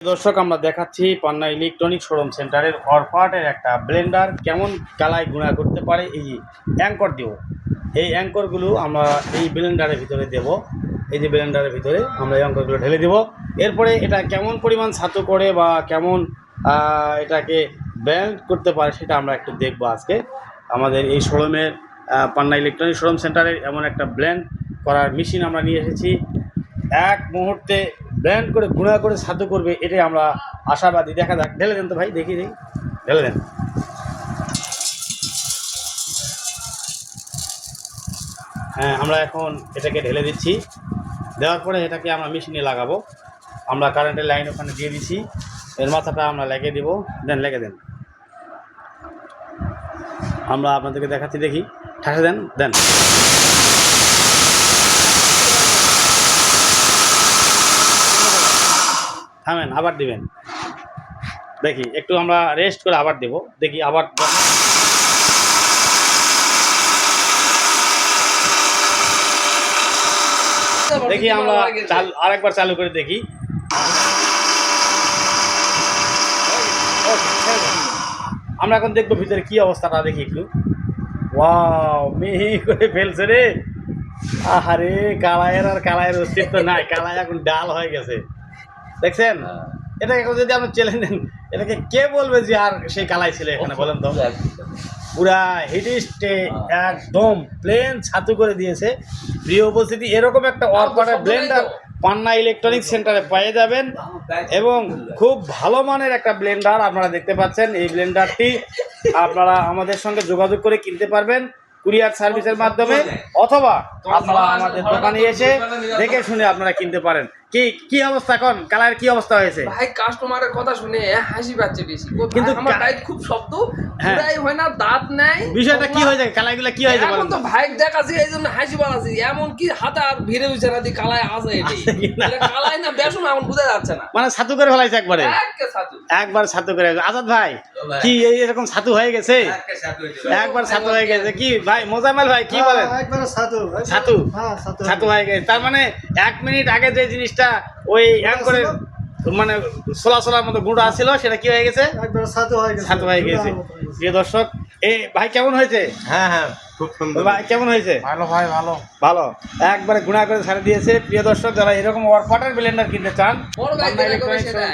দর্শক, আমরা দেখাচ্ছি পান্না ইলেকট্রনিক শোরুম সেন্টারের অরফাটের একটা ব্লেন্ডার। কেমন কালায় গুণা করতে পারে এই অ্যাঙ্কর দেব এই অ্যাঙ্করগুলো আমরা এই ব্লেন্ডারের ভিতরে দেব। এই যে ব্লেন্ডারের ভিতরে আমরা এই অঙ্করগুলো ঢেলে দেব। এরপরে এটা কেমন পরিমাণ ছাতু করে বা কেমন এটাকে ব্যান্ড করতে পারে সেটা আমরা একটু দেখব আজকে। আমাদের এই শোরুমের পান্না ইলেকট্রনিক শোরুম সেন্টারের এমন একটা ব্ল্যান্ড করার মেশিন আমরা নিয়ে এসেছি। এক মুহূর্তে ব্র্যান্ড করে, গুণা করে সাধ্য করবে, এটাই আমরা আশাবাদী। দেখা যাক, ঢেলে দেন তো ভাই, দেখি দেখি। ঢেলে দেন। হ্যাঁ আমরা এখন এটাকে ঢেলে দিচ্ছি। দেওয়ার পরে এটাকে আমরা মেশিনে লাগাবো। আমরা কারেন্টের লাইন ওখানে দিয়ে দিচ্ছি। এর মাথাটা আমরা লাগিয়ে দেবো। দেন লেগে দেন। আমরা আপনাদেরকে দেখাচ্ছি, দেখি। ঠাসে দেন দেন। থামেন, আবার দিবেন। দেখি, একটু আমরা রেস্ট করে আবার দেব। দেখি আবার দেখি আমরা আরেকবার চালু করে দেখি। আমরা এখন দেখব ভিতরে কি অবস্থাটা, দেখি একটু। ওয়াও, মিহি করে ফেলছে রে। আহারে কালায়ের আর কালায়ের অস্তিত্ব নাই। কালাই এখন ডাল হয়ে গেছে। দেখছেন? এটা এখন যদি আমরা চ্যালেঞ্জ দেন এটাকে কে বলবে যে আর সেই কালাই ছিল এখানে? বলেন তো। পুরা হিডিস্টে একদম প্লেন ছাতু করে দিয়েছে। প্রিয় উপস্থিতি এরকম একটা অরপারের ব্লেন্ডার পান্না ইলেকট্রনিক সেন্টারে পেয়ে যাবেন এবং খুব ভালো মানের একটা ব্লেন্ডার আপনারা দেখতে পাচ্ছেন। এই ব্লেন্ডারটি আপনারা আমাদের সঙ্গে যোগাযোগ করে কিনতে পারবেন কুরিয়ার সার্ভিসের মাধ্যমে অথবা আপনারা আমাদের দোকানে এসে দেখে শুনে আপনারা কিনতে পারেন। কি কি অবস্থা এখন? কালার কি অবস্থা হয়েছে? ভাই কাস্টমারের কথা শুনে হাসি পাচ্ছে বেশি। কিন্তু আমার টাইট খুব শব্দ হ্যাঁ। পুরাই হয় না দাঁত নাই। বিষয়টা কি হয়ে যায় কালারগুলো কি হয়েছে এখন তো তো? ভাই দেখাছি এই জন্য হাসি পাচ্ছি এমন কি হাতে আর ভিড়ে হয়েছে না দি কালায় আছে এটি? কালায় না বেসন এখন বোঝা যাচ্ছে না। মানে ছাতু করে ফেলাইছে একবারে? একবার ছাতু করে আজাদ ভাই কি এই এরকম ছাতু হয়ে গেছে? একবার ছাতু হয়ে গেছে। কি ভাই মোজামেল ভাই কি বলেন? একবারে ছাতু ছাতু হ্যাঁ ছাতু ছাতু হয়ে গেছে। তার মানে এক মিনিট আগে যে জিনিসটা ওই করে মানে সোলা সোলার মতো গুঁড়ো আসছিল সেটা কি হয়ে গেছে? ছাতু হয়ে গেছে। প্রিয় দর্শক এই ভাই কেমন হয়েছে? হ্যাঁ হ্যাঁ খুব সুন্দর। ভাই কেমন হয়েছে? ভালো ভাই ভালো। ভালো। একবারে গুণা করে ছাড়ে দিয়েছে। প্রিয় দর্শক যারা এরকম ওয়ারপাটার ব্লেন্ডার কিনতে চান।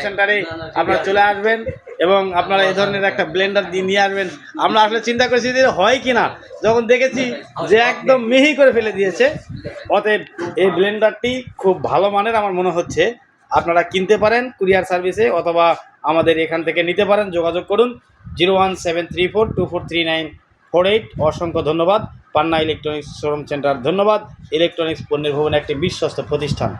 সেন্টারে আপনারা চলে আসবেন এবং আপনারা এই ধরনের একটা ব্লেন্ডার দিয়ে নিয়ে আসবেন। আমরা আসলে চিন্তা করেছি যে হয় কি না যখন দেখেছি যে একদম মিহি করে ফেলে দিয়েছে অতএব এই ব্লেন্ডারটি খুব ভালো মানের, আমার মনে হচ্ছে। আপনারা কিনতে পারেন কুরিয়ার সার্ভিসে অথবা আমাদের এখান থেকে নিতে পারেন, যোগাযোগ করুন zero one seven three four two four three nine four eight. অসংখ্য ধন্যবাদ। পান্না ইলেকট্রনিক্স শোরুম সেন্টার, ধন্যবাদ। ইলেকট্রনিক্স পণ্যের ভবন একটি বিশ্বস্ত প্রতিষ্ঠান।